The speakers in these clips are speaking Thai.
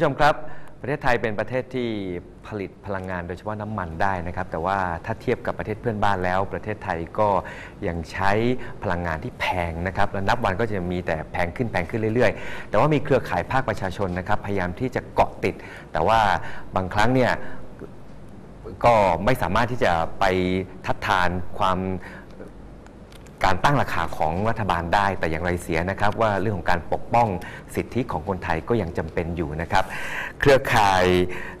ผู้ชมครับ ประเทศไทยเป็นประเทศที่ผลิตพลังงานโดยเฉพาะน้ำมันได้นะครับ แต่ว่าถ้าเทียบกับประเทศเพื่อนบ้านแล้ว ประเทศไทยก็ยังใช้พลังงานที่แพงนะครับและนับวันก็จะมีแต่แพงขึ้นแพงขึ้นเรื่อยๆ แต่ว่ามีเครือข่ายภาคประชาชนนะครับ พยายามที่จะเกาะติด แต่ว่าบางครั้งเนี่ยก็ไม่สามารถที่จะไปทัดทานความ การตั้งราคาของรัฐบาลได้ แต่อย่างไรเสียนะครับว่าเรื่องของการปกป้องสิทธิของคนไทยก็ยังจำเป็นอยู่นะครับ เครือข่าย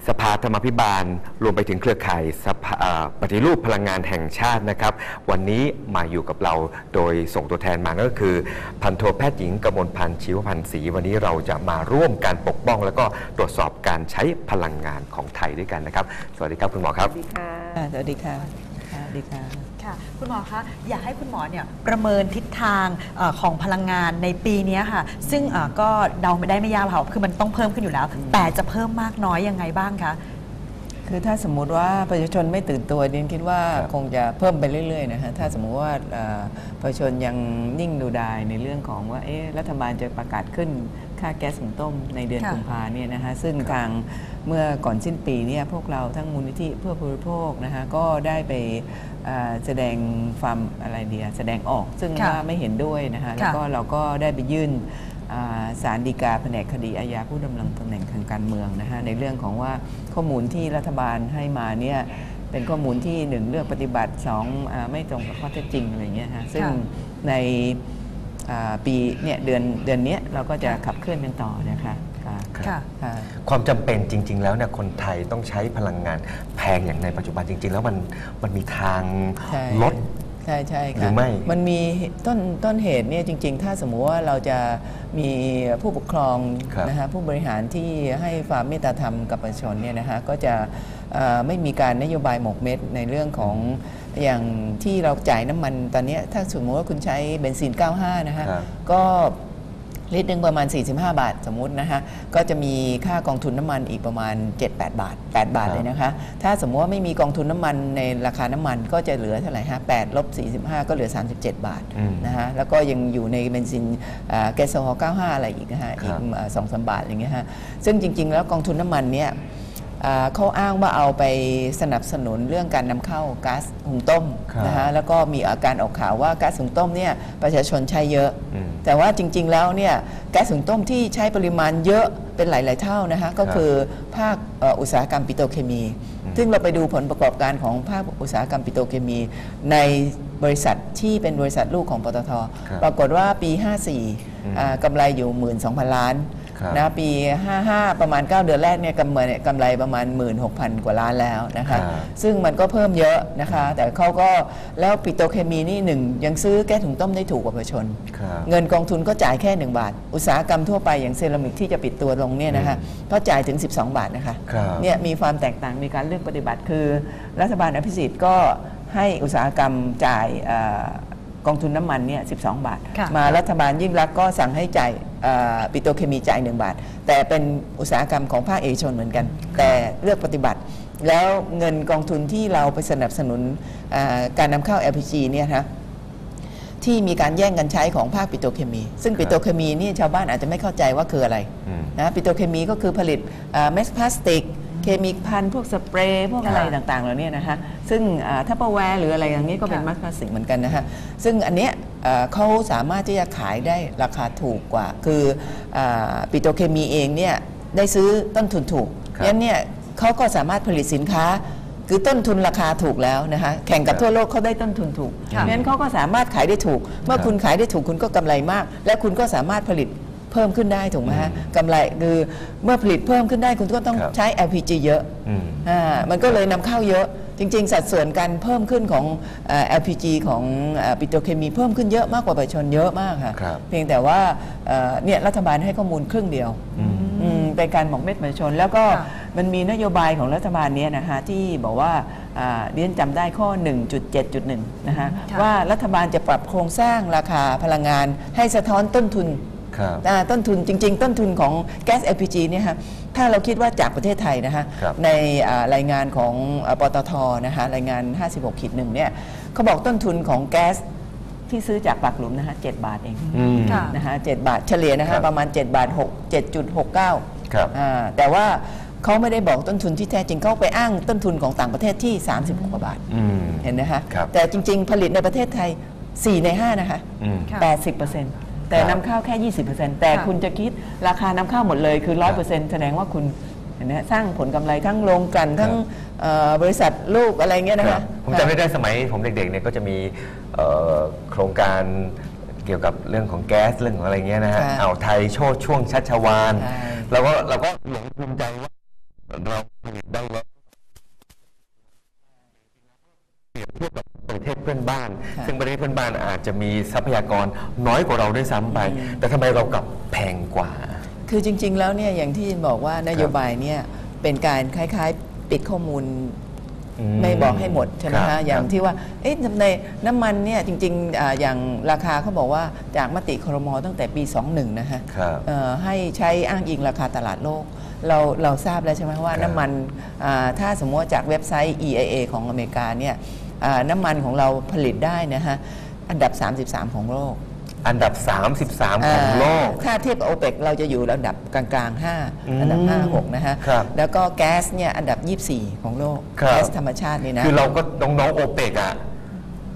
สภาธรรมาภิบาล รวมไปถึงเครือข่ายสภาปฏิรูปพลังงานแห่งชาตินะครับ วันนี้มาอยู่กับเราโดยส่งตัวแทนมาก็คือ พันโทแพทย์หญิงกมลพันธ์ชีวพันธ์ศรีวันนี้เราจะมาร่วมการปกป้อง แล้วก็ตรวจสอบการใช้พลังงานของไทยด้วยกันนะครับ สวัสดีครับคุณหมอครับ สวัสดีค่ะสวัสดีค่ะสวัสดีค่ะ ค่ะ คุณหมอคะ อยากให้คุณหมอเนี่ยประเมินทิศทางเออของพลังงานในปีนี้ค่ะ ซึ่งเอ่อก็เดาไม่ได้ไม่ยากหรอกค่ะคือมันต้องเพิ่มขึ้นอยู่แล้ว แต่จะเพิ่มมากน้อยยังไงบ้างคะ คือถ้าสมมุติว่าประชาชนไม่ตื่นตัวดิฉันคิดว่าคงจะเพิ่มไปเรื่อยๆนะฮะถ้าสมมุติว่าเอ่อประชาชนยังนิ่งดูดายในเรื่องของว่าเอ๊ะรัฐบาลจะประกาศขึ้นค่าแก๊สหุงต้มในเดือนค่ะ กุมภาเนี่ยนะฮะซึ่งทางเมื่อก่อนสิ้นปีเนี่ยพวกเราทั้งมูลนิธิเพื่อผู้บริโภคนะฮะก็ได้ไป แสดงความอะไรเดียแสดงออกซึ่งค่ะว่าไม่เห็นด้วยนะฮะค่ะแล้วก็เราก็ได้ไปยื่นอ่าศาลฎีกาแผนกคดีอาญาผู้ดำรงตำแหน่งทางการเมืองนะฮะในเรื่องของว่าข้อมูลที่รัฐบาลให้มาเนี่ยเป็นข้อมูลที่หนึ่งเลือกปฏิบัติสองอาไม่ตรงกับข้อเท็จจริงอะไรเงี้ยฮะซึ่งค่ะในอ่าปีเนี่ยเดือนเดือนเนี้ยเราก็จะขับเคลื่อนกันต่อนะคะ ค่ะค่ะค่ะ ความจำเป็นจริง ๆ แล้วเนี่ยคนไทยต้องใช้พลังงานแพงอย่างในปัจจุบันจริง ๆ แล้วมันมันมีทางใช่ ลด ใช่ใช่หรืค่ะอไม่มันมีต้นต้นเหตุเนี่ยจริง ๆ ถ้าสมมุติว่าเราจะมีผู้ปกครองครับนะฮะผู้บริหารที่ให้ความเมตตาธรรมกับประชาชนเนี่ยนะฮะก็จะเอ่อไม่มีการนโยบายหมกเม็ดในเรื่องของอย่างที่เราจ่ายน้ำมันตอนเนี้ยถ้าสมมติว่าคุณใช้เบนซิน 95 นะฮะครับก็ ลิตรหนึ่งประมาณ 45 บาทสมมุตินะฮะก็จะมีค่ากองทุนน้ำมันอีกประมาณ 7-8 บาท 8 บาทครับเลยนะคะ ถ้าสมมติว่าไม่มีกองทุนน้ำมันในราคาน้ำมันก็จะเหลือเท่าไหร่ฮะ8ลบ45 ก็เหลือ 37 บาทอืมนะฮะแล้วก็ยังอยู่ในเบนซินอ่าแก๊สโซฮอล์95 อะไรอีกนะฮะครับอีกสองสามบาทอย่างเงี้ยฮะซึ่งจริง ๆ แล้วกองทุนน้ำมันเนี่ยอ่า เขาอ้างว่าเอาไปสนับสนุนเรื่องการนำเข้าก๊าซหุงต้มครับนะฮะแล้วก็มีอาการออกข่าวว่าก๊าซหุงต้มเนี่ยประชาชนใช้เยอะอืมแต่ว่าจริง ๆ แล้วเนี่ยแก๊สหุงต้มที่ใช้ปริมาณเยอะเป็นหลาย ๆ เท่านะคะก็คือภาคเอ่ออุตสาหกรรมปิโตรเคมี ซึ่งเราไปดูผลประกอบการของภาคอุตสาหกรรมปิโตรเคมี ในบริษัทที่เป็นบริษัทลูกของปตทครับปรากฏว่าปีอืม54อ่ากำไรอยู่ 12,000 ล้าน ครับนะปี 55 ประมาณ 9 เดือนแรกเนี่ยกำไรกำไรประมาณ 16,000 กว่าล้านแล้วนะคะครับซึ่งมันก็เพิ่มเยอะนะคะ แต่เขาก็แล้วปิโตรเคมีนี่หนึ่งยังซื้อแก้ถุงต้มได้ถูกกว่าประชาชน ครับ เงินกองทุนก็จ่ายแค่ 1 บาท อุตสาหกรรมทั่วไปอย่างเซรามิกที่จะปิดตัวลงเนี่ยนะคะก็จ่ายถึง 12 บาทนะคะครับเนี่ยมีความแตกต่างมีการเลือกปฏิบัติคือ รัฐบาลอภิสิทธิ์ก็ให้อุตสาหกรรมจ่ายเออ กองทุนน้ำมันเนี่ย12 บาท ค่ะ มารัฐบาลยิ่งรักษณ์ก็สั่งให้จ่ายเอ่อปิโตรเคมีจ่าย 1 บาท แต่เป็นอุตสาหกรรมของภาคเอกชนเหมือนกัน แต่เลือกปฏิบัติ แล้วเงินกองทุนที่เราไปสนับสนุนเอ่อการนำเข้า LPG เนี่ยนะที่มีการแย่งกันใช้ของภาคปิโตรเคมี ซึ่งปิโตรเคมีนี่ชาวบ้านอาจจะไม่เข้าใจว่าคืออะไร อืม นะปิโตรเคมีก็คือผลิตเอ่อเม็ดพลาสติก เคมีพันพวกสเปรย์พวกอะไรครับต่างๆเหล่านี้นะฮะซึ่งถ้าปแวร์หรืออะไรอย่างนี้ก็เป็นค่ะเม็ดพลาสติกเหมือนกันนะฮะซึ่งอันเนี้ยเอ่อเขาสามารถที่จะขายได้ราคาถูกกว่า คืออาปิโตรเคมีเองเนี่ยได้ซื้อต้นทุนถูกครับงั้นเนี่ยเขาก็สามารถผลิตสินค้าคือต้นทุนราคาถูกแล้วนะคะแข่งกับครับทั่วโลกเขาได้ต้นทุนถูกค่ะงั้นเขาก็สามารถขายได้ถูก เมื่อครับคุณขายได้ถูกคุณก็กำไรมาก และคุณก็สามารถผลิต เพิ่มขึ้นได้ถูกไหมฮะกำไรคือเมื่อผลิตเพิ่มขึ้นได้คุณก็ต้องครับใช้ LPG เยอะอืมอ่ามันก็เลยนำเข้าเยอะ จริง ๆ สัดส่วนการเพิ่มขึ้นของเอ่อ LPG ของเอ่อปิโตรเคมีเพิ่มขึ้นเยอะมากกว่าประชาชนเยอะมากค่ะครับเพียงแต่ว่าเอ่อเนี่ยรัฐบาลให้ข้อมูลครึ่งเดียวอืมอืมเป็นการหมกเม็ดประชาชน แล้วก็ค่ะมันมีนโยบายของรัฐบาลเนี้ยนะคะที่บอกว่าอ่าเรียนจำได้ข้อ 1.7.1 นะฮะค่ะว่ารัฐบาลจะปรับโครงสร้างราคาพลังงานให้สะท้อนต้นทุน ครับอ่าต้นทุนจริง ๆ ต้นทุนของแก๊ส LPG เนี่ยฮะถ้าเราคิดว่าจากประเทศไทยนะฮะครับในอ่ารายงานของอ่าปตทนะฮะรายงาน 56ขีดหนึ่งเนี่ยเขาบอกต้นทุนของแก๊สที่ซื้อจากปากหลุมนะฮะ7บาทเองอืม ค่ะ นะฮะ7บาทเฉลี่ยนะครัฮะบประมาณ 7 บาท6 7.69ครับ อ่าแต่ว่าเขาไม่ได้บอกต้นทุนที่แท้จริงเขาไปอ้างต้นทุนของต่างประเทศที่ 30กว่าบาท อืม เห็นนะคะครับแต่จริงๆ ผลิตในประเทศไทย 4 ใน 5 นะคะ อืม ค่ะ 80%แต่ครับนำเข้าแค่ 20%แต่ค่ะ คุณจะคิดราคานำเข้าหมดเลยคือครับ100%แสดงว่าคุณเห็นไหมฮะสร้างผลกำไรทั้งโรงกลั่นทั้งเอ่อบริษัทลูกอะไรเงี้ยนะครัคะ บผมจำได้ได้สมัยผมเด็กๆเนี่ยก็จะมีเอ่อโครงการเกี่ยวกับเรื่องของแก๊สเรื่องของอะไรเงี้ยนะฮะค่ะอ่าวไทยโชดช่วงชัชวานใช่ เราก็เราก็หลงภูมิใจว่าเราผลิตได้แล้วเปรียบเทียบกับ ประเทศเพื่อนบ้านค่ะซึ่งประเทศเพื่อนบ้านอาจจะมีทรัพยากรน้อยกว่าเราด้วยซ้ำไป แต่ทำไมเรากลับแพงกว่า คือจริง ๆ แล้วเนี่ยอย่างที่บอกว่านโยบายเนี่ยเป็นการคล้ายๆปิดข้อมูลอืมไม่บอกให้หมดใช่ไหมครัคะบอย่างครับที่ว่าเอ๊ะในน้ำมันเนี่ยจริงๆอ่าอย่างราคาเขาบอกว่าจากมติครมตั้งแต่ปี 21 นะคะครับเอ่อให้ใช้อ้างอิงราคาตลาดโลก เราเราทราบแล้วใช่ไหมว่าครับน้ำมันอ่าถ้าสมมติว่าจากเว็บไซต์ EIA ของอเมริกาเนี่ยอ่า น้ำมันของเราผลิตได้นะฮะอันดับ 33 ของโลก อันดับ 33 ของโลก ถ้าเทียบกับโอเปกเราจะอยู่ระดับกลางๆอืม5อันดับ 5 6 นะฮะครับแล้วก็แก๊สเนี่ยอันดับ 24 ของโลกครับแก๊สธรรมชาตินี่นะ คือเราก็น้องๆโอเปกอะ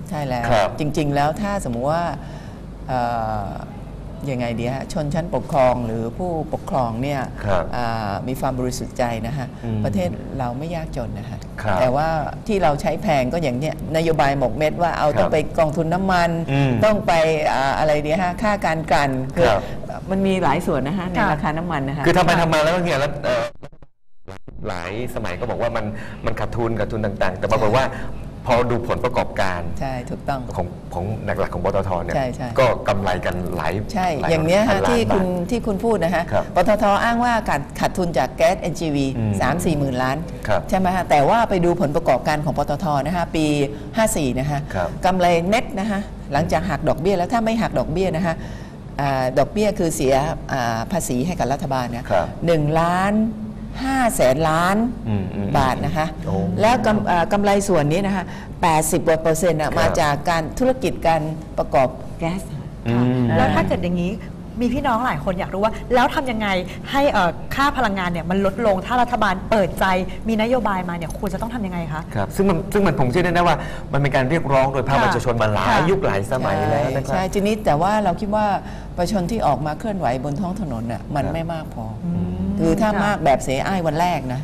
ใช่แล้วครับจริงๆแล้วถ้าสมมุติว่าเอ่อ ยังไงดีฮะชนชั้นปกครองหรือผู้ปกครองเนี่ยครับอ่ามีความบริสุทธิ์ใจนะฮะอืมประเทศเราไม่ยากจนนะฮะครับแต่ว่าที่เราใช้แพงก็อย่างเนี้ยนโยบายหมกเม็ดว่าเอาครับต้องไปกองทุนน้ำมัน อืมต้องไปอ่าอะไรดีฮะค่าการกลั่นครับ มันมีหลายส่วนนะฮะในค่ะ ราคาน้ำมันนะฮะ คือทำไปทำมาแล้วเนี่ยแล้วเอ่อหลายสมัยก็บอกว่ามันมันขาดทุนขาดทุนต่าง ๆ แต่ปรากฏว่า พอดูผลประกอบการใช่ถูกต้องของของหลักๆของปตทเนี่ยใช่ใช่ก็กำไรกันหลายใช่หลอย่างเนี้ยพัฮะล้ที่บาคุทณที่คุณพูดนะฮะครับปตทอ้างว่าขาดขาดทุนจากแก๊ส NGV อืม3 4หมื่นล้านครับใช่ไหมฮะแต่ว่าไปดูผลประกอบการของปตทนะฮะปี 54 นะฮะครับกำไรเน็ตนะฮะหลังจากหักดอกเบี้ยแล้วถ้าไม่หักดอกเบี้ยนะฮะอ่าดอกเบี้ยคือเสียอ่าภาษีให้กับรัฐบาลนะครับหนึ่งล้าน ห้าแสนล้านอืมอืม บาทนะคะ โอ้แล้วกำอ่ากำไรส่วนนี้นะคะ 80กว่าเปอร์เซ็นต์น่ะครับ มาจากการธุรกิจการประกอบแก๊ส อืม แล้วถ้าเกิดอย่างนี้ มีพี่น้องหลายคนอยากรู้ว่า แล้วทำยังไงให้เอ่อค่าพลังงานเนี่ยมันลดลงถ้ารัฐบาลเปิดใจมีนโยบายมาเนี่ยควรจะต้องทำยังไงคะ ครับซึ่งมันซึ่งมันผมเชื่อได้นะว่า มันเป็นการเรียกร้องโดยภาคค่ะประชาชนมาหลายค่ะ ยุคหลายสมัยแล้วนะครัใช่บ ทีนี้แต่ว่าเราคิดว่าประชาชนที่ออกมาเคลื่อนไหวบนท้องถนนน่ะมันครับ ไม่มากพออมคือถ้าค่ะมากแบบเสอ้ายวันแรกนะ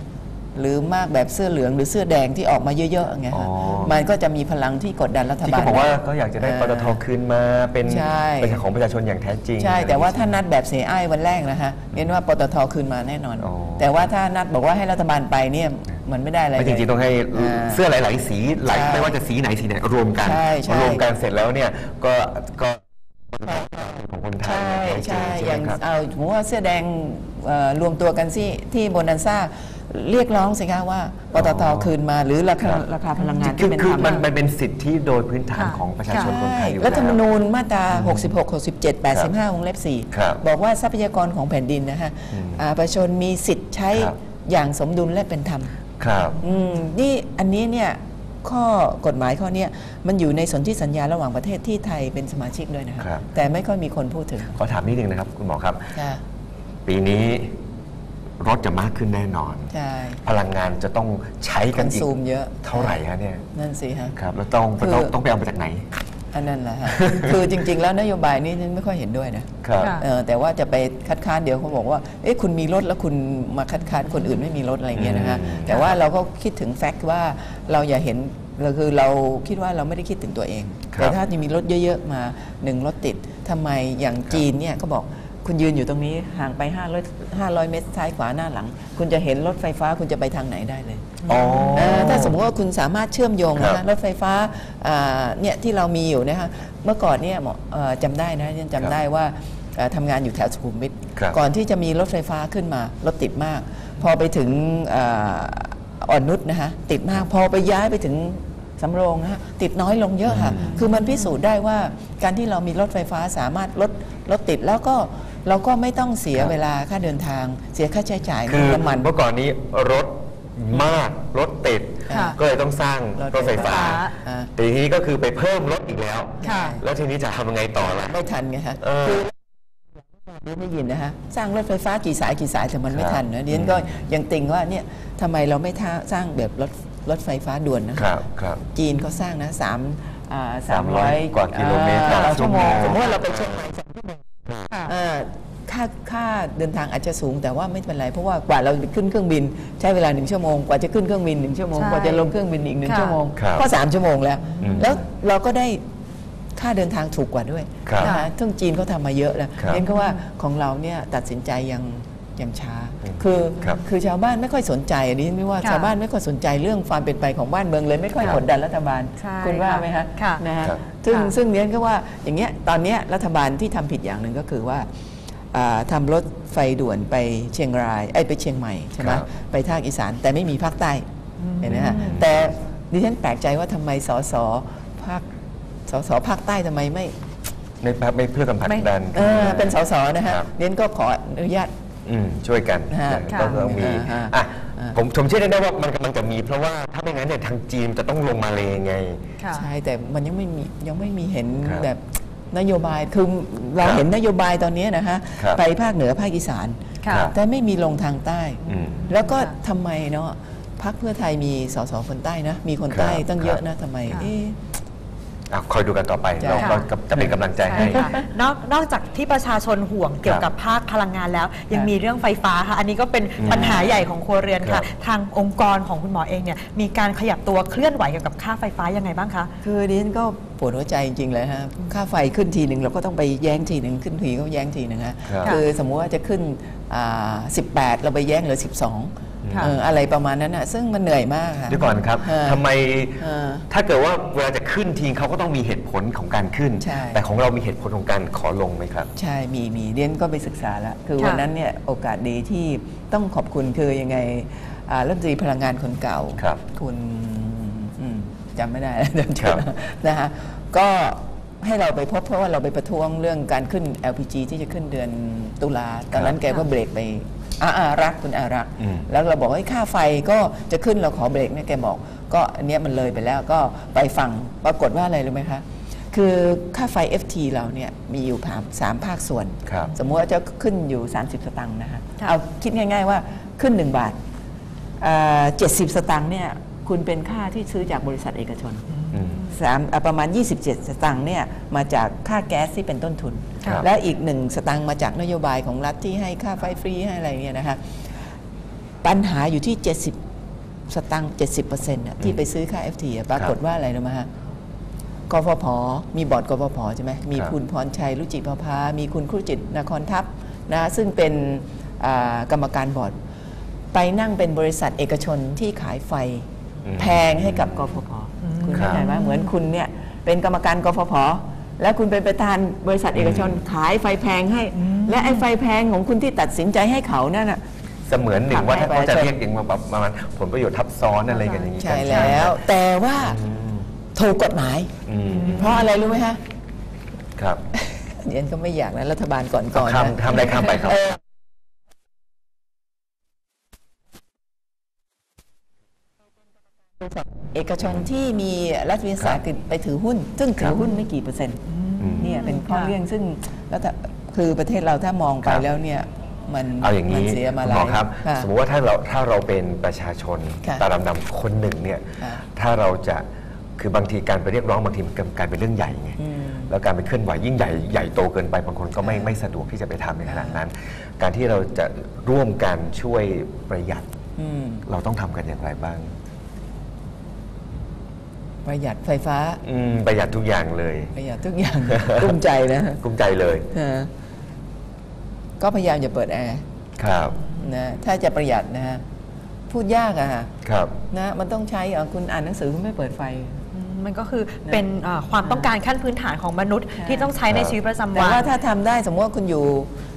หรือมากแบบเสื้อเหลืองหรือเสื้อแดงที่ออกมาเยอะๆอย่างเงี้ยอ๋อฮะมันก็จะมีพลังที่กดดันรัฐที่บาล เขาบอกว่าได้เขาอยากจะได้อ่าปตทคืนมาเป็นใช่เป็นของประชาชนอย่างแท้จริง ใช่แต่ว่าถ้านัดแบบเสอ้ายวันแรกนะฮะเห็นว่าปตทคืนมาแน่นอน อ๋อ แต่ว่าถ้านัดบอกว่าให้รัฐบาลไปเนี่ยมันไม่ได้อะไรไม่จริงๆ เลยต้องให้อ่าเสื้อหลาย ๆ สีหลายใช่ไม่ว่าจะสีไหนสีไหนรวมกันใช่ใช่รวมกันเสร็จแล้วเนี่ยก็ก็ของคนไทยใช่แท้จริใช่ใช่อไหมย่างครับ เอาสมมติว่าเสื้อแดงเอ่อรวมตัวกันที่ที่โบนันซ่า เรียกร้องสิคะว่าปตทอ๋อคืนมาหรือราคาครับราคาพลังงานคือที่เป็นคือธรรมมันมันเป็นสิทธิโดยพื้นฐานค่ะ ของประชาชนค่ะคนไทยอยู่รัฐธรรมแล้วนูญมาตรา 66 67 85วงเล็บ ครับ4 บอกว่าทรัพยากรของแผ่นดินนะฮะอืมอ่าประชาชนมีสิทธิ์ใช้ครับ อย่างสมดุลและเป็นธรรม ครับ อืมนี่อันนี้เนี่ยข้อกฎหมายข้อเนี้ยมันอยู่ในสนธิสัญญาระหว่างประเทศที่ไทยเป็นสมาชิกด้วยนะครับครับ แต่ไม่ค่อยมีคนพูดถึงขอถามนิดนึงนะครับ คุณหมอครับ ค่ะ ปีนี้ รถจะมากขึ้นแน่นอน ใช่ พลังงานจะต้องใช้คกัอนนอีกซูมเยอะ เท่าไหร่ฮะเนี่ย นั่นสิฮะ ครับ แล้วต้องคือ ต้องต้องไปเอามาจากไหน อันนั้นแหละฮะ คือจริง ๆ แล้วนโยบายนี้ฉันไม่ค่อยเห็นด้วยนะครับ ค่ะ เออแต่ว่าจะไปคัดค้านเดี๋ยวเขาบอกว่า เอ๊ะคุณมีรถแล้วคุณมาคัดค้านคนอื่นไม่มีรถอะไรเงี้ยนะฮะอืม แต่ว่าเราก็คิดถึงแฟกต์ว่าเราอย่าเห็นเราคือเราคิดว่าเราไม่ได้คิดถึงตัวเองแต่ถ้าจะมีรถเยอะ ๆ มาหนึ่งรถติดทำไมอย่างจีนเนี่ยเขาบอก คุณยืนอยู่ตรงนี้ห่างไป 500 500 เมตรซ้ายขวาหน้าหลัง คุณจะเห็นรถไฟฟ้าคุณจะไปทางไหนได้เลยอ๋อ เออถ้าสมมติว่าคุณสามารถเชื่อมโยงครันะบฮะรถไฟฟ้าอ่าเนี่ยที่เรามีอยู่นะฮะเมื่อก่อนเนี่ยหมอเอ่อจำได้นะฉันจำได้ว่าเอ่อทำงานอยู่แถวสุขุมวิทครับก่อนที่จะมีรถไฟฟ้าขึ้นมารถติดมาก พอไปถึงอ่าอ่อนนุชนะฮะติดมากพอไปย้ายไปถึงสำโรงนะฮะติดน้อยลงเยอะค่ะ คือมันพิสูจน์ได้ว่าการที่เรามีรถไฟฟ้าสามารถลดรถติดแล้วก็ เราก็ไม่ต้องเสียครับเวลาค่าเดินทางเสียค่าใช้จ่ายคือน้ำมัน เมื่อก่อนนี้รถมากรถติด ค่ะก็เลยต้องสร้างรถไฟฟ้า อ่า แต่ทีนี้ก็คือไปเพิ่มรถอีกแล้ว ค่ะ แล้วทีนี้จะทำยังไงต่อล่ะ ไม่ทันไงฮะเออคือเรียนได้ยินนะฮะสร้างรถไฟฟ้ากี่สายกี่สายแต่มันไม่ครับทันนะเรียนก็ยังติงว่าเนี่ยทำไมเราไม่ท่าสร้างแบบรถรถไฟฟ้าด่วนนะครับครับ จีนเขาสร้างนะสามอ่าสามร้อยกว่ากิโลเมตรต่ออ่าชั่ชั่ววโมโมงงสมมติว่าเราไปเชียงใหม่สองชั่วโมง ค่ะอ่าค่าค่าเดินทางอาจจะสูงแต่ว่าไม่เป็นไร เพราะว่ากว่าเราจะขึ้นเครื่องบินใช้เวลาหนึ่งชั่วโมงกว่าจะขึ้นเครื่องบินหนึ่งชั่วโมงใช่กว่าจะลงเครื่องบินอีกหนึ่งค่ะ ชั่วโมงครับก็สามชั่วโมงแล้ว อืมแล้วเราก็ได้ค่าเดินทางถูกกว่าด้วยครับนะคะซึ่งจีนเขาทำมาเยอะแล้วครับเน้นก็ว่าของเราเนี่ยตัดสินใจยังยังช้าอืมคือครับคือชาวบ้านไม่ค่อยสนใจอันนี้ไม่ว่าค่ะชาวบ้านไม่ค่อยสนใจเรื่องความเป็นไปของบ้านเมืองเลย ไม่ค่อยครับกดดันรัฐบาลใช่คุณว่าค่ะไหมฮะค่ะ นะฮะ ครับ ซึ่งค่ะซึ่งเนี้ยก็ว่าอย่างเงี้ยตอนเนี้ยรัฐบาลที่ทำผิดอย่างหนึ่งก็คือว่าอ่าทำารถไฟด่วนไปเชียงรายไอ้ยไปเชียงใหม่ใช่ไหมครับไปภาคอีสานแต่ไม่มีภาคใต้อืมเห็นไหมฮะแต่ดิฉันแปลกใจว่าทำไมสสภาคสสภาคใต้ทำไมไม่ไม่ไม่เพื่อกันผลักไม่ดันเออเป็นสสนะฮะครับเรียนก็ขออนุญาตอืมช่วยกันฮะนะต้องต้องมีค่ะอะอ่า ผมผมเชื่อได้ว่ามันกำลังจะมี เพราะว่าถ้าไม่งั้นเนี่ยทางจีนจะต้องลงมาเลยไง ค่ะ ใช่แต่มันยังไม่มียังไม่มีเห็นครับแบบนโยบายคือเราครับเห็นนโยบายตอนนี้นะฮะครับไปภาคเหนือภาคอีสาน ค่ะ ครับ แต่ไม่มีลงทางใต้ อืม แล้วก็ค่ะทำไมเนาะพักเพื่อไทยมีสสคนใต้นะ มีคนใต้ครับตั้งเยคอะรับนะทำไมค่ะ เอ๊ะ อะคอยดูกันต่อไปใช่เราก็จะเป็นกำลังใจให้ใช่ค่ะนอกนอกจากที่ประชาชนห่วงเกี่ยวกับภาคพลังงานแล้ว ยังมีเรื่องไฟฟ้าค่ะ อันนี้ก็เป็นอืมปัญหาใหญ่ของครัวเรือนครัค่ะบทางองค์กรของคุณหมอเองเนี่ยมีการขยับตัวเคลื่อนไหวเกี่ยวกับค่าไฟฟ้ายังไงบ้างคะ คือดิฉันก็ปวดหัวใจจริงๆเลยฮะค่าไฟขึ้นทีหนึ่งเราก็ต้องไปแย้งทีหนึ่งขึ้นทีก็แย้งทีหนึ่งฮะครับ คือสมมุติว่าจะขึ้นอ่า18 เราไปแย้งเหลือ 12 ค่ะ เอออะไรประมาณนั้นอะ ซึ่งมันเหนื่อยมากค่ะ เดี๋ยวก่อนครับเออทำไมเออถ้าเกิดว่าเวลาจะขึ้นทีเขาก็ต้องมีเหตุผลของการขึ้น ใช่ แต่ของเรามีเหตุผลของการขอลงไหมครับ ใช่ มี มีเรียนก็ไปศึกษาแล้ว คือค่ะวันนั้นเนี่ยโอกาสดีที่ต้องขอบคุณคือยังไงอ่ารัฐมนตรีพลังงานคนเก่าครับคุณอืมจำไม่ได้แล้วจำครับนะฮะก็ ให้เราไปพบเพราะว่าเราไปประท้วงเรื่องการขึ้น LPG ที่จะขึ้นเดือนตุลาตอนนั้นแกก็เบรกไปอาอารักคุณอารัก อืม แล้วเราบอกว่าเฮ้ยค่าไฟก็จะขึ้นเราขอเบรกเนี่ยแกบอก ก็อันเนี้ยมันเลยไปแล้วก็ไปฟังปรากฏว่าอะไรรู้ไหมคะ คือค่าไฟ FT เราเนี่ยมีอยู่สามสามภาคส่วน ครับ สมมุติว่าจะขึ้นอยู่ 30 สตางค์นะคะค่ะ เอาคิดง่าย ๆ ว่าขึ้น 1 บาทเจ็ดสิบสตางค์เนี่ยคุณเป็นค่าที่ซื้อจากบริษัทเอกชนอืม สามอะประมาณ 27 สตางค์เนี่ยมาจากค่าแก๊สที่เป็นต้นทุน ครับและอีกหนึ่งสตางค์มาจากนโยบายของรัฐที่ให้ค่าไฟฟรีให้อะไรเนี่ยนะคะปัญหาอยู่ที่ 70 สตางค์70เปอร์เซ็นต์ที่ไปซื้อค่า FT อะปรากฏว่าอะไรรู้ไหมฮะกฟผ มีบอร์ดกฟผ ใช่ไหมมีครับ คุณพรชัยรุจิพภา มีคุณครุจิตนครทัพนะซึ่งเป็นอ่ากรรมการบอร์ด ไปนั่งเป็นบริษัทเอกชนที่ขายไฟ อืม แพงให้กับกฟผ คุณครับเข้าใจไหมเหมือนคุณเนี่ยเป็นกรรมการกฟผแล้วคุณเป็นประธานบริษัทเอกชนขายไฟแพงให้ และไอ้ไฟแพงของคุณที่ตัดสินใจให้เขานั่นน่ะเสมือนหนึ่งว่าถ้าทำให้เขาจะประชาชนเรียกเองมาแบบประมาณผลประโยชน์ทับซ้อนอะไรกันอย่างนี้ใช่กันแล้ว แต่ว่าอืมถูกกฎหมายอืมเพราะอะไรรู้ไหมฮะ ครับเรียนก็ไม่อยากนะรัฐบาลก่อนก่อนข้ามนะข้ามได้ข้ามไปครับเออ เอกชนที่มีรัฐวิสาหกิจไปถือหุ้น ซึ่งถือหุ้นไม่กี่เปอร์เซ็นต์มเนี่ยเป็นข้อค่ะเรื่องซึ่งแล้วถ้าคือประเทศเราถ้ามองไปครับแล้วเนี่ยมันเอาอย่างมันี้เสียมาคุณหหมลาอยครับค่ะสมมติว่าถ้าเราถ้าเราเป็นประชาชนค่ะตาดำๆคนหนึ่งเนี่ยค่ะถ้าเราจะคือบางทีการไปเรียกร้องบางทีมันกลายเป็นเรื่องใหญ่ไงอืมแล้วการไปเคลื่อนไหวยิ่งใหญ่ใหญ่โตเกินไปบางคนก็ไม่ไม่สะดวกที่จะไปทำในขนาดนั้น การที่เราจะร่วมกันช่วยประหยัดอืมเราต้องทำกันอย่างไรบ้าง ประหยัดไฟฟ้า อืมประหยัดทุกอย่างเลย ประหยัดทุกอย่าง กุ้มใจนะกุ้มใจเลยเออก็พยายามอย่าเปิดแอร์ครับ นะถ้าจะประหยัดนะฮะพูดยากอะฮะครับ นะมันต้องใช้อะคุณอ่านหนังสือคุณไม่เปิดไฟอืมมันก็คือเป็นเอ่อความต้องการขั้นพื้นฐานของมนุษย์ใช่ที่ต้องใช้ในครับชีวิตประจำแต่วัน ว่าถ้าทำได้สมมติว่าคุณอยู่อ่า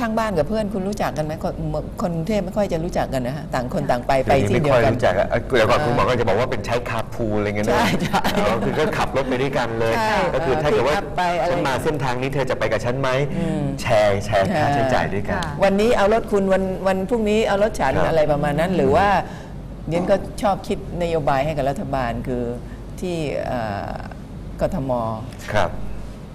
ข้างบ้านกับเพื่อนคุณรู้จักกันไหมคนคนกรุงเทพไม่ค่อยจะรู้จักกันนะฮะต่างคนต่างไปไปเดี๋ยวนี้ที่ไม่เดียค่อวยกันรู้จักอะเอ้ยเดี๋ยวก่อนเออคุณหมอก็จะบอกว่าเป็นใช้คาร์พูลอะไรเงี้ยนะใช่ใช่อ๋อคือก็ขับรถไปด้วยกันเลยใช่ก็คือถ้าเกิดว่าเออไปอะไรฉันมาเส้นทางนี้เธอจะไปกับฉันไหมอืมแชร์แชร์ค่าใช่ใช้จ่ายด้วยกันค่ะวันนี้เอารถคุณวันวันพรุ่งนี้เอารถฉันครับอะไรประมาณนั้น หรือว่าเดียนก็ชอบคิดนโยบายให้กับรัฐบาลคือที่เอ่อกทมครับ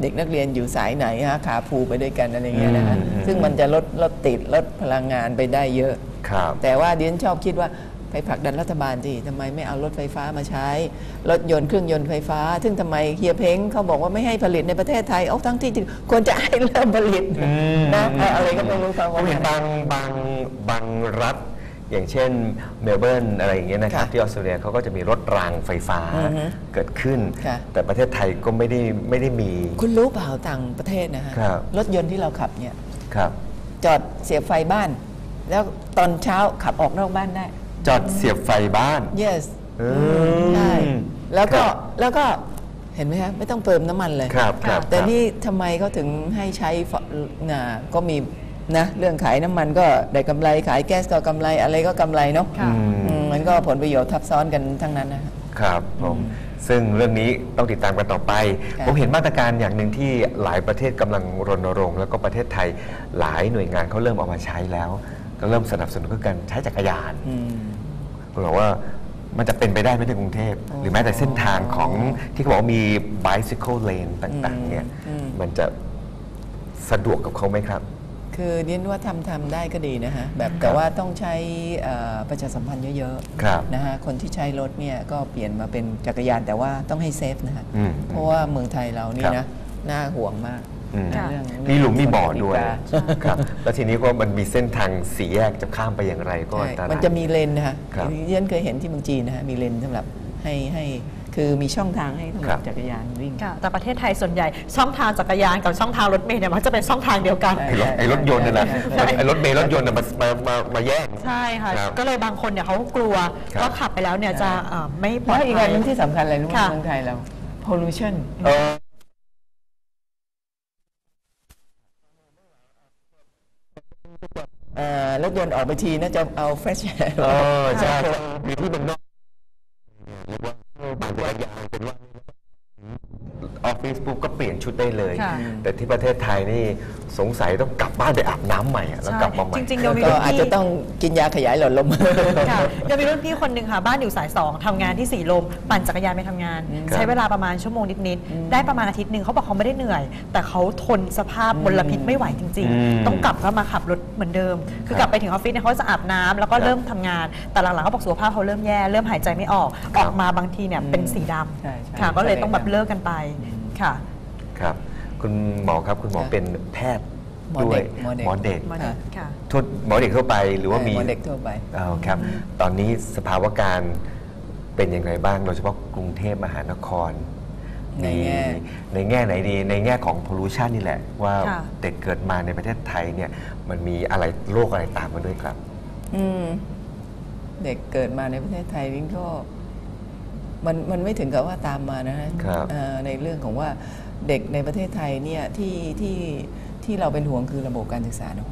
เด็กนักเรียนอยู่สายไหนฮะขาภูไปด้วยกันอะไรเงี้ยนะฮะอืมซึ่งมันจะลดลดติดลดพลังงานไปได้เยอะ ครับแต่ว่าเดียนชอบคิดว่าไปผลักดันรัฐบาลสิทำไมไม่เอารถไฟฟ้ามาใช้ รถยนต์เครื่องยนต์ไฟฟ้า ซึ่งทำไมเฮียเพ้งเขาบอกว่าไม่ให้ผลิตในประเทศไทยเอาทั้งที่จริงควรจะให้เริ่มผลิตนะอะไรก็ไม่รู้เขาผมเห็นบางบางบางรัฐ อย่างเช่นเมลเบิร์นอะไรอย่างเงี้ยนะครับค่ะที่ออสเตรเลียเขาก็จะมีรถรางไฟฟ้าอือฮึเกิดขึ้น ค่ะ แต่ประเทศไทยก็ไม่ได้ไม่ได้มี คุณรู้เปล่าต่างประเทศนะฮะครับ รถยนต์ที่เราขับเนี่ย ครับ จอดเสียบไฟบ้าน แล้วตอนเช้าขับออกนอกบ้านได้ จอดเสียบไฟบ้าน yes อืมใช่แล้วก็ครับ แล้วก็เห็นไหมฮะไม่ต้องเติมน้ำมันเลย ครับครับแต่ครับ นี่ทำไมเขาถึงให้ใช้ฟน่ะก็มี นะเรื่องขายน้ำมันก็ได้กำไรขายแก๊สก็กำไรอะไรก็กำไรเนาะค่ะ อืมมันก็ผลประโยชน์ทับซ้อนกันทั้งนั้นนะฮะครับผมซึ่งเรื่องนี้ต้องติดตามกันต่อไป ค่ะผมเห็นมาตรการอย่างหนึ่งที่หลายประเทศกำลังรณรงค์แล้วก็ประเทศไทยหลายหน่วยงานเขาเริ่มเอามาใช้แล้ว ก็เริ่มสนับสนุนคือการใช้จักรยานอืมคุณบอกว่ามันจะเป็นไปได้ไหมในกรุงเทพ หรือแม้แต่เส้นทางของที่เขาบอกว่ามี bicycle lane ต่าง ๆ เนี่ย อืม มันจะสะดวกกับเขาไหมครับ คือเรียนว่าทำทำได้ก็ดีนะฮะแบบแต่ว่าต้องใช้เอ่อประชาสัมพันธ์เยอะครับๆนะฮะคนที่ใช้รถเนี่ยก็เปลี่ยนมาเป็นจักรยานแต่ว่าต้องให้เซฟนะฮะอืมเพราะว่าเมืองไทยเรานี่ครันะบน่าห่วงมากอืมค่ะเรื่องมีหลุมมีบ่อด้วยกติกาครับแล้วทีนี้ก็มันมีเส้นทางสีแยกจะข้ามไปอย่างไรก็ใช่อันตรายมันจะมีเลนนะฮะครับเรียนเคยเห็นที่เมืองจีนนะฮะมีเลนสำหรับให้ให้ คือมีช่องทางให้สำหครัรับบ จักรยานวิ่ง ค่ะแต่ประเทศไทยส่วนใหญ่ช่องทางจักรยานกับช่องทางรถเมล์เนี่ยมันจะเป็นช่องทางเดียวกันใช่ไอ้รถไอ้รถยนต์นั่นแหละใช่ ไอ้รถเมล์รถยนต์น่ะมามามามาแย่ง ใช่ค่ะ ครับก็เลยบางคนเนี่ยเขากลัวครับ ว่าขับไปแล้วเนี่ยจะเอ่อไม่ปลอแล้ดวอีกภัอัย นหนึงที่สำคัญอะไรรู้ไหมค่ะ เมืองไทยเรา pollution เออเอ่อรถยนต์ออกไปทีน่าจะเอา fresh air เออใช่มีที่เมืองนอก ฟฟิศปุ๊บก็เปลี่ยนชุดได้เลย ค่ะแต่ที่ประเทศไทยนี่สงสัยต้องกลับบ้านไปอาบน้ำใหม่อะแล้วใช่กลับมาใหม่ จริงๆเดี๋ยวมีก็รุ่นอาจพี่จะต้องกินยาขยายหลอดลม ค่ะเดี๋ยวมีรุ่นพี่คนหนึ่งค่ะ บ้านอยู่สายสองทำงานที่สีลม ปั่นจักรยานไปทำงานครับใช้เวลาประมาณชั่วโมงนิดๆ ได้ประมาณอาทิตย์หนึ่งเขาบอกเขาไม่ได้เหนื่อย แต่เขาทนสภาพมลพิษไม่ไหวจริง อืม ๆ ต้องกลับเข้ามาขับรถเหมือนเดิม คือครับกลับไปถึงออฟฟิศเนี่ยเขาจะอาบน้ำแล้วก็ครับเริ่มทำงาน แต่หลังๆเขาบอกสุขภาพเขาเริ่มแย่ เริ่มหายใจไม่ออกครัอบอกมาบางทีเนี่ยเป็นสีดใช่ใช่ำค่ะ ก็เลยต้องแบบใช่เลิกกันไป ค่ะ ครับ คุณหมอครับคุณหมอค่ะเป็นแพทย์หมอด้วเด็ยกหมอเด็กหมอเด็กมาเด็กค่ะโทษหมอเด็กทั่วไปหรือว่ามีหมอเด็กทั่วไปเอาครับ ตอนนี้สภาวะการเป็นอย่างไรบ้าง โดยเฉพาะกรุงเทพมหานครในแง่ ในแง่ไหนดี ในแง่ของ pollution นี่แหละ ว่าค่ะ เด็กเกิดมาในประเทศไทยเนี่ยมันมีอะไรโรคอะไรตามมาด้วยครับ อืม เด็กเกิดมาในประเทศไทยนี่ก็ มันมันไม่ถึงกับว่าตามมานะฮะครับเอ่อในเรื่องของว่าเด็กในประเทศไทยเนี่ยที่ที่ที่เราเป็นห่วงคือระบบการศึกษาเนอะ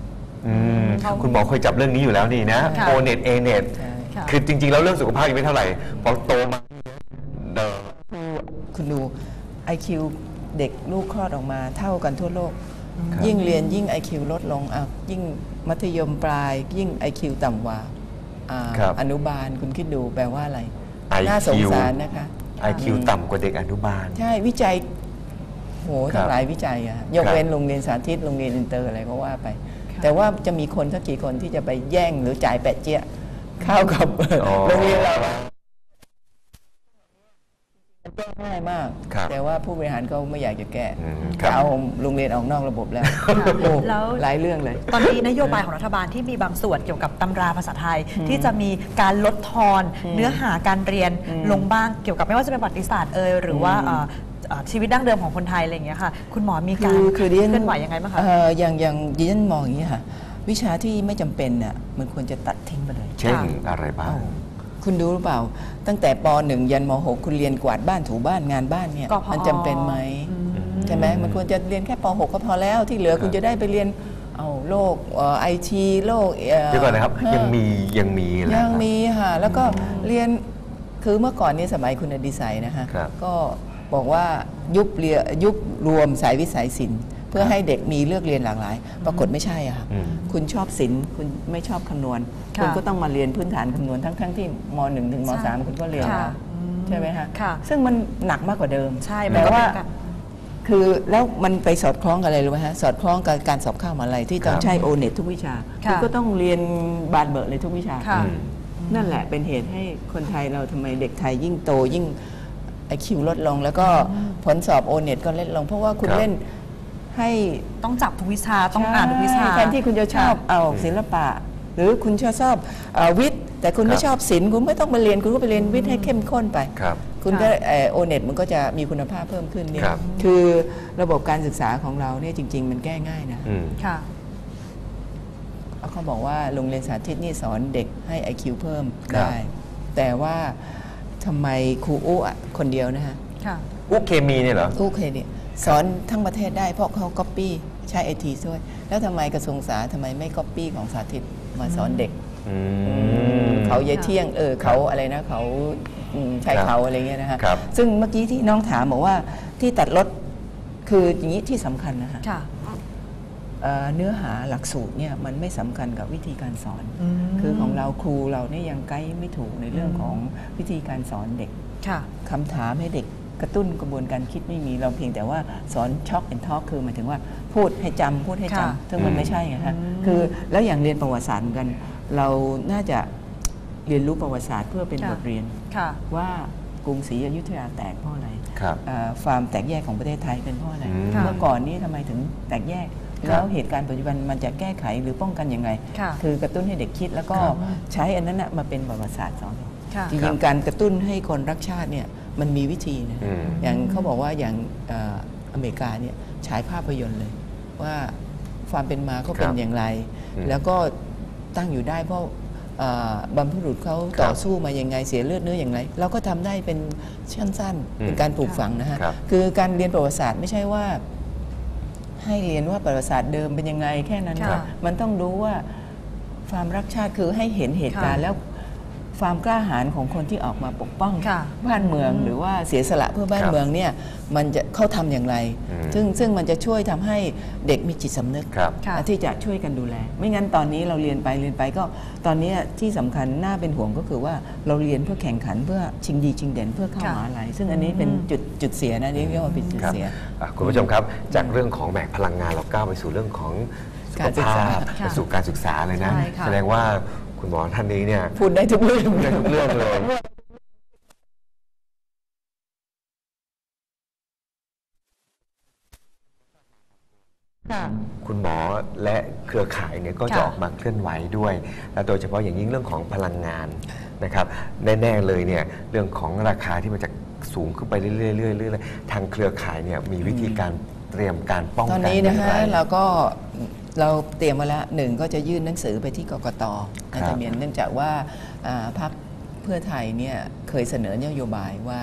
อืมเขาคุณหมอเคยจับเรื่องนี้อยู่แล้วนี่นะค่ะโอเน็ตเอเน็ตใช่ค่ะคือจริง ๆ แล้วเรื่องสุขภาพยังไม่เท่าไหร่พอโตมาเดอคุณดู IQ เด็กลูกคลอดออกมาเท่ากันทั่วโลกครับยิ่งเรียนยิ่ง IQ ลดลงอะยิ่งมัธยมปลาย ยิ่ง IQ ต่ำกว่าอ่าครับอนุบาลคุณคิดดูแปลว่าอะไร IQ น่าสงสารนะคะ IQ ต่ำกว่าเด็กอนุบาล ใช่วิจัยโหครัทั้บงหลายวิจัยอะยกครับเว้นโรงเรียนสาธิตโรงเรียนอินเตอร์อะไรก็ว่าไป แต่ว่าจะมีคนสักกี่คนที่จะไปแย่งหรือจ่ายแปะเจี๊ยะเข้ากับอ๋อโรงเรียนเราอะมัน แก้ง่ายมาก ครับแต่ว่าผู้บริหารเขาไม่อยากจะแก้อืมครับ จะเอาโรงเรียนออกนอกระบบแล้วโอ้แล้ว หลายเรื่องเลย ตอนนี้นโยบายของรัฐบาลที่มีบางส่วนเกี่ยวกับตำราภาษาไทย ที่จะมีการลดทอนเนื้อหาการเรียนลงบ้างเกี่ยวกับไม่ว่าจะเป็นประวัติศาสตร์เอยหรือว่าเอ่อเอ่อชีวิตดั้งเดิมของคนไทยอะไรอย่างเงี้ยค่ะ คุณหมอมีการคือคือดิฉันเคลื่อนไหวยังไงบ้างคะ เอ่ออย่างอย่างดิฉันมองอย่างนี้ค่ะ วิชาที่ไม่จำเป็นน่ะมันควรจะตัดทิ้งไปเลย เช่นค่ะอะไรบ้าง คุณรู้หรือเปล่า ตั้งแต่ป .1 ยันม .6 คุณเรียนกวาดบ้านถูบ้านงานบ้านเนี่ยกพอ มันจำเป็นไหมอืมใช่ไหมมันควรจะเรียนแค่ป .6 ก็พอแล้วที่เหลือคุณจะได้ไปเรียนเอาโลกไอทีโลกเดี๋ยวก่อนนะครับยังมียังมีแหละ ยังมีค่ะแล้วก็เรียนคือเมื่อก่อนนี้สมัยคุณอดิสัยนะคะครับก็บอกว่ายุบเรียยุบรวมสายวิสัยศิลป์ เพื่อให้เด็กมีเลือกเรียนหลากหลาย ปรากฏไม่ใช่อะค่ะอืมคุณชอบศิลป์คุณไม่ชอบคำนวณค่ะคุณก็ต้องมาเรียนพื้นฐานคำนวณทั้งทั้งๆที่ม .1 ถึงม .3 คุณก็เรียนค่ะแล้วอืมใช่ไหมคะค่ะซึ่งมันหนักมากกว่าเดิมใช่มันแต่ก็ว่าเป็นการคคือแล้วมันไปสอดคล้องกับอะไรรู้ไหมฮะสอดคล้องกับการสอบเข้ามหาลัยที่ต้องครับใช้โอเน็ตทุกวิชาค่ะณก็ต้องเรียนบานเบิร์เลยทุกวิชาค่ะอืมนั่นแหละเป็นเหตุให้คนไทยเราทำไมเด็กไทยยิ่งโตยิ่งไอคิวลดลง แล้วก็ผลสอบโอเน็ตก็ลดลง เพราะว่าคุณครับเล่น ให้ต้องจับทุกวิชาต้องอ่านทุกวิชาใแทนที่คุณจะชอบค่ะเอาศิลปะ หรือคุณจะชอบเอ่อวิทย์ แต่คุณครับไม่ชอบศิลป์คุณไม่ต้องมาเรียนคุณก็ไปเรียนวิทย์ให้เข้มข้นไปครับคุณก็โอเน็ตมันก็จะมีคุณภาพเพิ่มขึ้นเนี่ยครับคือระบบการศึกษาของเราเนี่ยจริง ๆ มันแก้ง่ายนะอืมค่ะเขาบอกว่าโรงเรียนสาธิตนี่สอนเด็กให้ IQ เพิ่มครับได้ แต่ว่าทำไมครูอู้อะคนเดียวนะฮะค่ะอุกเคมีเนี่ยเหรออู้เคเนี่ย สอนทั้งประเทศได้เพราะเขาก๊อปปี้ใช้ไอทีช่วย แล้วทำไมกระทรวงศึกษาทำไมไม่ก๊อปปี้ของสาธิตมาสอนเด็กอืมเขาเยเที่ยงเออเขาอะไรนะเขาอืมใช้ครับเขาอะไรเงี้ยนะฮะครับซึ่งเมื่อกี้ที่น้องถามบอกว่าที่ตัดลดคืออย่างนี้ที่สำคัญนะฮะค่ะเอ่อเนื้อหาหลักสูตรเนี่ยมันไม่สำคัญกับวิธีการสอนอืมคือของเราครูเราเนี่ยยังไกด์ไม่ถูกในเรื่องของวิธีการสอนเด็กค่ะคำถามให้เด็ก กระตุ้นกระบวนการคิดไม่มีเราเพียงแต่ว่าสอนช็อกแอนทอกคือหมายถึงว่าพูดให้จำพูดให้ค่ะจำซึ่งมันอืมไม่ใช่ไงฮะอืมคือแล้วอย่างเรียนประวัติศาสตร์เหมือนกัน เราน่าจะเรียนรู้ประวัติศาสตร์เพื่อเป็นค่ะบทเรียนค่ะว่ากรุงศรีอยุธยาแตกเพราะอะไรครับเอ่อฟาร์มแตกแยกของประเทศไทยเป็นเพราะอะไรอืมค่ะเมื่อก่อนนี้ทำไมถึงแตกแยกครับแล้วเหตุการณ์ปัจจุบันมันจะแก้ไขหรือป้องกันยังไงค่ะคือกระตุ้นให้เด็กคิดแล้วก็ครับใช้อันนั้นนะมาเป็นประวัติศาสตร์สอนค่ะจริงๆการกระตุ้นให้คนรักชาติเนี่ย มันมีวิธีนะอืมอย่างเขาบอกว่าอย่างเอ่ออเมริกาเนี่ยฉายภาพยนตร์เลย ว่าความเป็นมาเขาเป็คนรับอย่างไรอืมแล้วก็ตั้งอยู่ได้เพราะเอ่อบรรพบุรุษเขาครับต่อสู้มายังไงเสียเลือดเนื้ออย่างไร เราก็ทำได้เป็นสั้นๆอืมเป็นการปลูกฝังนะฮะครับคือการเรียนประวัติศาสตร์ไม่ใช่ว่า ให้เรียนว่าประวัติศาสตร์เดิมเป็นยังไงแค่นั้นค่ะค่ะมันต้องรู้ว่าความรักชาติคือให้เห็นเหตุการณ์ค่ะแล้ว ความกล้าหาญของคนที่ออกมาปกป้องค่ะบ้านเมืองหรือว่าเสียสละเพื่อบ้านครับเมืองเนี่ยมันจะเขาทำอย่างไรอืมซึ่งซึ่งมันจะช่วยทำให้เด็กมีจิตสำนึกครับค่ะที่จะช่วยกันดูแล ไม่งั้นตอนนี้เราเรียนไปเรียนไปก็ตอนนี้ที่สำคัญน่าเป็นห่วงก็คือว่าเราเรียนเพื่อแข่งขันเพื่อชิงดีชิงเด่นเพื่อเข้าค่ะมหาลัยซึ่งอันนี้เป็นจุดจุดเสียนะนี่เรียกว่าเป็นจุดครับเสียอะคุณผู้ชมครับจากเรื่องของแหมพลังงานเราก้าวไปสู่เรื่องของสุขการศึกภาษาพค่ะไปสู่การศึกษาเลยนะใช่ค่ะแสดงว่า คุณหมอท่านนี้เนี่ยพูดได้ทุกเรื่องได้ทุกเรื่องเลยค่ะคุณหมอและเครือข่ายเนี่ยก็จะค่ะออกมาเคลื่อนไหวด้วย และโดยเฉพาะอย่างยิ่งเรื่องของพลังงานนะครับ แน่ๆเลยเนี่ยเรื่องของราคาที่มันจะสูงขึ้นไปเรื่อยๆเรื่อยๆทางเครือข่ายเนี่ยมีวิธีการเตรียมการป้องตอนกันนี้อนะย่างฮะไรเราก็ เราเตรียมมาแล้วหนึ่งก็จะยื่นหนังสือไปที่กกตครัอาบจจะเมียนเนื่องจากว่าอ่าพรรคเพื่อไทยเนี่ยเคยเสนอนโยบายว่า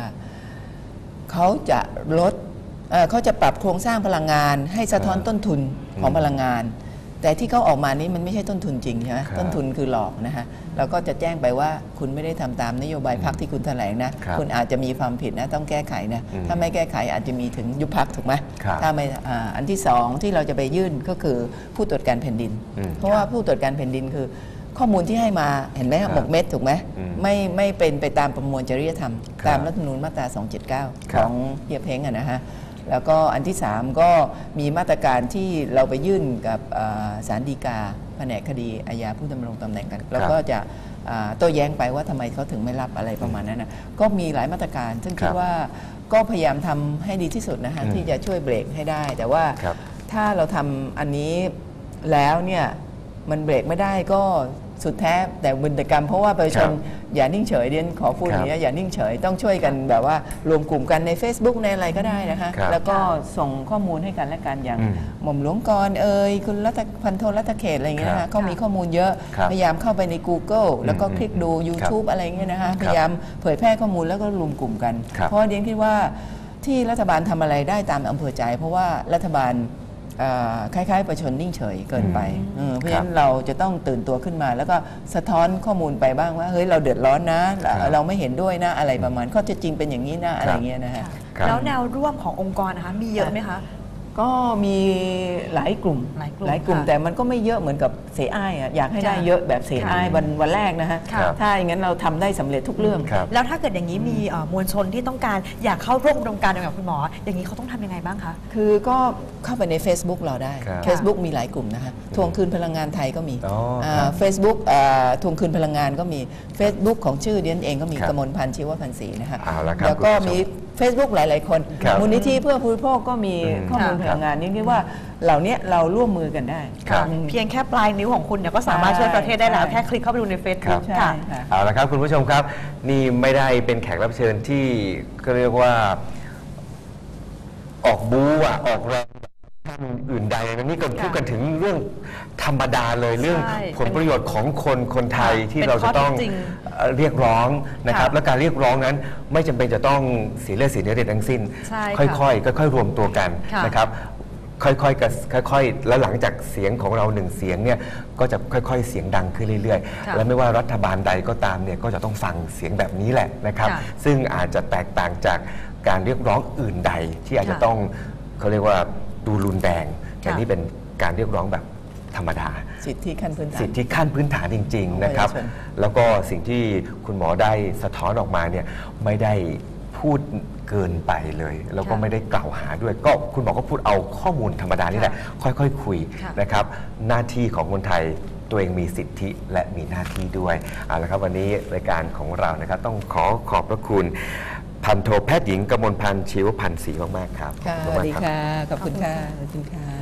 เขาจะลดเอ่อเขาจะปรับโครงสร้างพลังงาน ให้สะท้อนต้นทุนของพลังงาน แต่ที่เขาออกมานี้มันไม่ใช่ต้นทุนจริงใช่ไหมครับต้นทุนคือหลอกนะฮะเราก็จะแจ้งไปว่าคุณไม่ได้ทำตามนโยบายพรรคที่คุณแถลงนะครับณอาจจะมีความผิดนะต้องแก้ไขนะอืมถ้าไม่แก้ไขอาจจะมีถึงยุบพรรคถูกไหมครับถ้าไม่อ่าอันที่สองที่เราจะไปยื่นก็คือผู้ตรวจการแผ่นดิน อืมเพราะว่าผู้ตรวจการแผ่นดินคือ ข้อมูลที่ให้มาเห็นไหมครับหมกเม็ดถูกไหมอืมไม่ไม่เป็นไปตามประมวลจริยธรรม ครับตามรัฐธรรมนูญมาตรา 279คขรับองเฮียเพ้งอะนะฮะ แล้วก็อันที่ 3 ก็มีมาตรการที่เราไปยื่นกับอ่าศาลฎีกาแผนกคดีอาญาผู้ดำรงตำแหน่งกันแล้วก็จะอ่าโต้แย้งไปว่าทำไมเขาถึงไม่รับอะไรประมาณนั้นนะก็มีหลายมาตรการ ซึ่งคิคดรับว่าก็พยายามทำให้ดีที่สุดนะฮะอืมที่จะช่วยเบรกให้ได้ แต่ว่าครับถ้าเราทำอันนี้แล้วเนี่ยมันเบรกไม่ได้ก็ สุดแท้แต่บุญแต่กรรม เพราะว่าประชาชนครับอย่านิ่งเฉยเดียนขอพูดอย่างนี้ยอย่านิ่งเฉยต้องช่วยกันแบบว่ารวมกลุ่มกันใน Facebook ในอะไรก็ได้นะคะครับแล้วก็ส่งข้อมูลให้กันและกันอย่างอืมหม่อมหลวงกรเอ่ยคุณรัตพันโทรัตเขตอะไรอย่างเงี้ยครันะบคะเขามีข้อมูลเยอะครับพยายามเข้าไปใน Google แล้วก็อืมคลิกดูครับ YouTube อะไรอย่างเงี้ยนะคะพยายามเผยแพร่ข้อมูลแล้วก็รวมกลุ่มกันครับเพราะเดียนคิดว่าที่รัฐบาลทำอะไรได้ตามอำเภอใจ เพราะว่ารัฐบาลเอ่อ คล้ายๆประชาชนนิ่งเฉยเกินไปเออเพราะฉะนั้นเราจะต้องตื่นตัวขึ้นมา แล้วก็สะท้อนข้อมูลไปบ้างว่าเฮ้ยเราเดือดร้อนนะ เราครับเราไม่เห็นด้วยนะอะไรประมาณข้อเท็จจริงเป็นอย่างนี้นะอะไรเงี้ยนะฮะครับแล้วแนวร่วมขององค์กรนะคะมีเยอะไหมคะ ก็มีหลายกลุ่มหลายกลุ่มค่ะแต่มันก็ไม่เยอะเหมือนกับเสอ้ายอะอยากให้ได้ค่ะเยอะแบบเสอ้ายค่ะวันวันแรกนะฮะค่ะ ถ้าอย่างนั้นเราทำได้สำเร็จทุกเรื่อง ครับ แล้วถ้าเกิดอย่างนี้มีเอ่อมวลชนที่ต้องการอยากเข้าร่วมโครงการเดียวกับคุณหมอ อย่างนี้เขาต้องทำยังไงบ้างคะ คือก็เข้าไปใน Facebook เราได้ ครับ Facebook มีหลายกลุ่มนะคะทวงคืนพลังงานไทยก็มีอ๋อครับเฟซบุ๊กทวงคืนพลังงานก็มี Facebook ของชื่อเดียนเองก็มีครับกมลพันธ์ชีวพันธ์ศรีนะคะเอาละครับแล้วก็คุณผู้ชมมี Facebook หลาย ๆ คนครับมูลนิธิเพื่อผู้บริโภคก็มีอืมข้อมูลค่ะพลังงานนี่เรียกว่าเหล่านี้เราร่วมมือกันได้ครับ อืม เพียงแค่ปลายนิ้วของคุณเนี่ยก็สามารถช่วยประเทศได้แล้ว ใช่ แค่คลิกเข้าไปดูใน Facebook ใช่ค่ะ ค่ะ เอาละครับคุณผู้ชมครับ นี่ไม่ได้เป็นแขกรับเชิญที่ก็เรียกว่า ออกบูอะออกแรงท่านอื่นใดนะนี่ก็พูดกันถึงเรื่องธรรมดาเลยเรื่องใช่ผลประโยชน์ของคนคนไทยค่ะที่เป็นเราจะต้องข้อเท็จจริงเอ่อเรียกร้องนะครับค่ะและการเรียกร้องนั้นไม่จำเป็นจะต้องเสียเลือดเสียเนื้อใดทั้งสิ้นใช่ค่ค่ะอยๆค่อยๆรวมตัวกันค่ะนะครับค่อยๆกับค่อยๆ แล้วหลังจากเสียงของเราหนึ่งเสียงเนี่ยก็จะค่อยๆ เสียงดังขึ้นเรื่อยค่ะๆและไม่ว่ารัฐบาลใดก็ตามเนี่ยก็จะต้องฟังเสียงแบบนี้แหละนะครับค่ะซึ่งอาจจะแตกต่างจากการเรียกร้องอื่นใดที่อาจจะค่ะต้องเขาเรียกว่า ดูรุนแรง แต่ค่ะนี่เป็นการเรียกร้องแบบธรรมดา สิทธิขั้นพื้นฐานสิทธิขั้นพื้นฐานจริง ๆ นะครับของประชาชนแล้วก็สิ่งที่คุณหมอได้สะท้อนออกมาเนี่ยไม่ได้พูดเกินไปเลย แล้วก็ค่ะไม่ได้กล่าวหาด้วย ก็คุณหมอก็พูดเอาข้อมูลธรรมดานี่แหละ ค่อยๆคุยค่ะนะครับ หน้าที่ของคนไทยตัวเองมีสิทธิและมีหน้าที่ด้วยเอาละครับวันนี้รายการของเรานะครับ ต้องขอขอบพระคุณ พันโทแพทย์หญิงกมลพันธ์ชีวพันธ์ศรีมาก ๆ ครับ ค่ะขสอบวัสณดีมากรับค่ะ ขอบคุณค่ะ ขอบคุณค่ะ